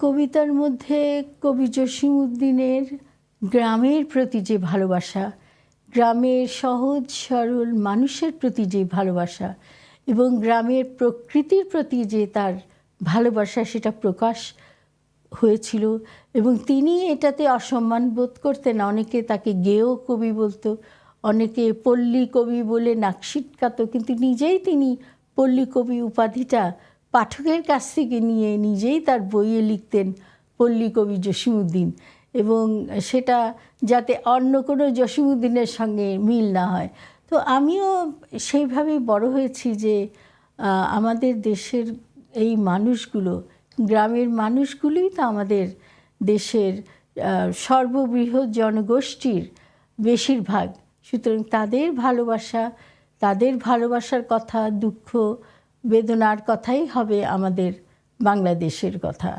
কবিতার মধ্যে কবি জসিমউদ্দিনের গ্রামের প্রতি যে ভালোবাসা, গ্রামের সহজ, সরল মানুষের প্রতি যে ভালোবাসা এবং গ্রামের প্রকৃতির প্রতি যে তার ভালোবাসা সেটা প্রকাশ হয়েছিল এবং তিনি এটাতে অসম্মান বোধ করতেন। অনেকে তাকে গেয় কবি বলতো, অনেকে পল্লী কবি বলে নাকশিটকাত কিন্তু নিজেই তিনি পল্লী কবি উপাধিটা পাঠকের কাছ থেকে নিয়ে নিজেই তার বইয়ে লিখতেন পল্লী কবি জসিমউদ্দিন এবং সেটা যাতে অন্য কোনো জসিমউদ্দিনের সঙ্গে মিল না হয়। তো আমিও সেইভাবেই বড় হয়েছি যে আমাদের দেশের এই মানুষগুলো, গ্রামের মানুষগুলোই তো আমাদের দেশের সর্ববৃহৎ জনগোষ্ঠীর বেশিরভাগ। সুতরাং তাদের ভালোবাসা, তাদের ভালোবাসার কথা, দুঃখ বেদনার কথাই হবে আমাদের বাংলাদেশের কথা।